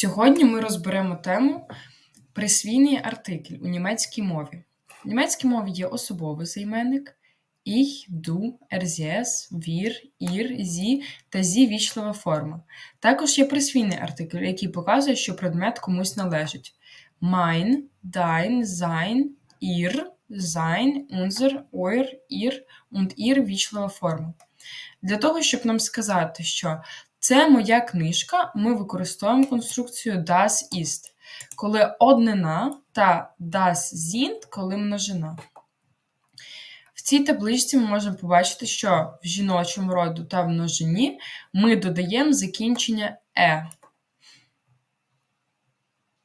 Сьогодні ми розберемо тему присвійний артикль у німецькій мові. В німецькій мові є особовий займенник ich, du, er, sie, wir, ihr, sie та sie вічлива форма. Також є присвійний артикль, який показує, що предмет комусь належить. Mein, dein, sein, ihr, sein, unser, euer, ihr und ihr вічлива форма. Для того, щоб нам сказати, що це моя книжка, ми використовуємо конструкцію das ist, коли однина та das sind, коли множина. В цій табличці ми можемо побачити, що в жіночому роду та в множині ми додаємо закінчення е.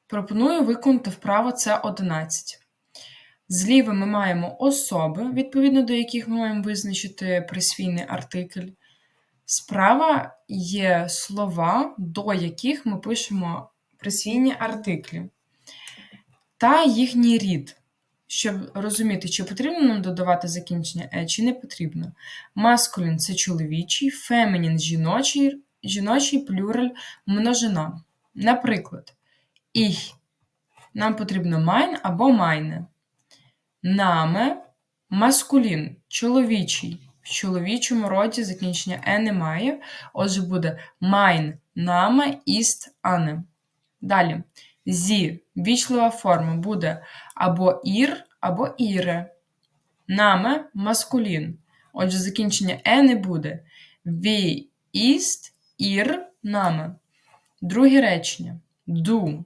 Пропоную виконати вправо це 11. Зліва ми маємо особи, відповідно до яких ми маємо визначити присвійний артикль. Справа є слова, до яких ми пишемо присвійні артиклі, та їхній рід, щоб розуміти, чи потрібно нам додавати закінчення е, чи не потрібно. Маскулін це чоловічий, фемінін жіночий, жіночий плюраль множина. Наприклад, «ich» нам потрібно майн або майне. Наме маскулін чоловічий. В чоловічому роді закінчення е немає. Отже, буде mein Name ist Anne. Далі. Зі вічлива форма буде або ір, або іре. Наме маскулін. Отже, закінчення е не буде. Wie ist ihr Name. Друге речення. Du.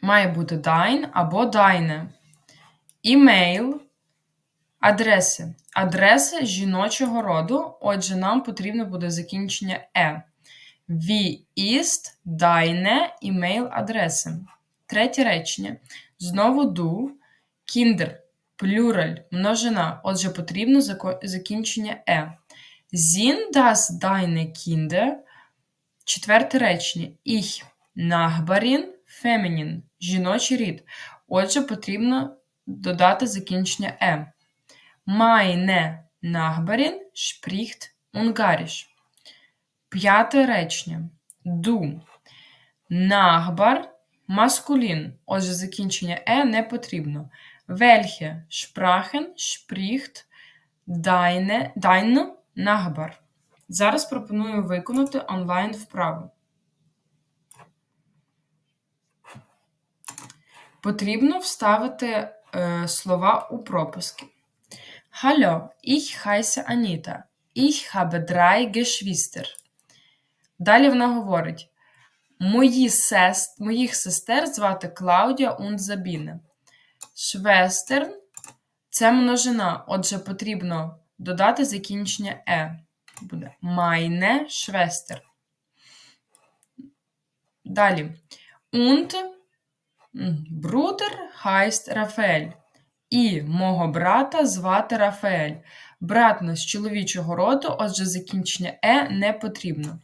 Має бути dein або deine. Імейл Адреси. Адреси жіночого роду, отже, нам потрібно буде закінчення е. Wie ist deine E-Mail-Adresse? Третє речення. Знову du. Kinder. Плюраль. Множина. Отже, потрібно закінчення е. Sind das deine Kinder? Четверте речення. Ich. Nachbarin. Feminin. Жіночий рід. Отже, потрібно додати закінчення е. Meine Nachbarin spricht Ungarisch. П'яте речення. Du. Nachbar маскулін. Отже, закінчення е не потрібно. Welche Sprachen spricht deine, dein Nachbar? Зараз пропоную виконати онлайн вправу. Потрібно вставити е, слова у пропуски. Hallo, ich heiße Anita. Ich habe drei Geschwister. Далі вона говорить: Мої сест, моїх сестер звати Клаудія und Забіне. Швестерн це множина, отже, потрібно додати закінчення е. Буде meine Schwester. Далі. Und Bruder heißt Рафаель. І мого брата звати Рафаель. Брат нас чоловічого роду, отже, закінчення е не потрібно.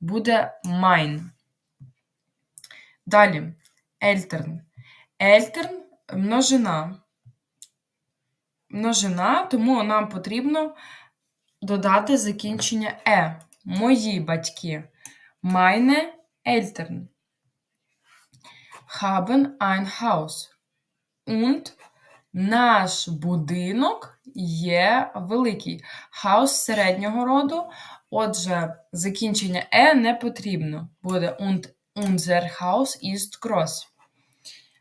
Буде mein. Далі. Ельтерн. Ельтерн множина. Множина, тому нам потрібно додати закінчення е. Мої батьки. Meine Eltern haben ein Haus. Наш будинок є великий. Хаус середнього роду. Отже, закінчення е не потрібно. Буде und unser Haus ist groß.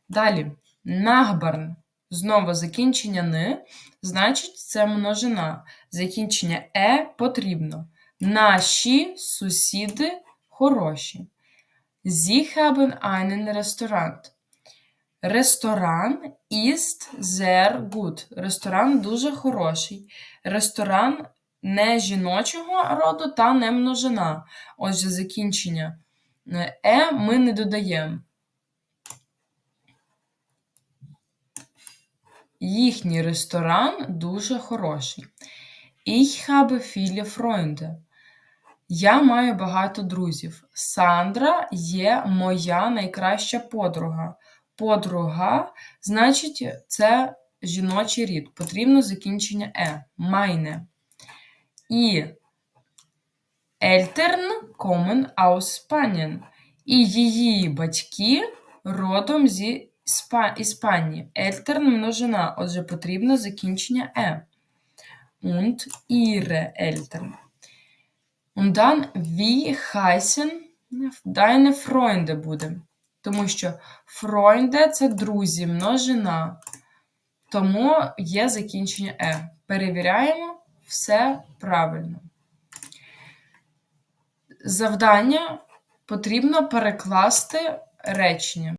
Далі. Нахбарн. Знову закінчення «н», значить, це множина. Закінчення е потрібно. Наші сусіди хороші. Sie haben einen Restaurant. Ресторан ist sehr gut. Ресторан дуже хороший. Ресторан не жіночого роду та не множина. Отже, закінчення е ми не додаємо. Їхній ресторан дуже хороший. Ich habe viele Freunde. Я маю багато друзів. Сандра є моя найкраща подруга. Подруга, значить, це жіночий рід. Потрібно закінчення е. Майне. І Eltern kommen aus Spanien. І її батьки родом зі Іспа- Іспанії. Ельтерн множина, отже, потрібно закінчення е. Und ihre Eltern. Und dann, wie heißen deine Freunde буде. Тому що Freunde – це друзі, множина. Тому є закінчення е. Перевіряємо все правильно. Завдання потрібно перекласти речення.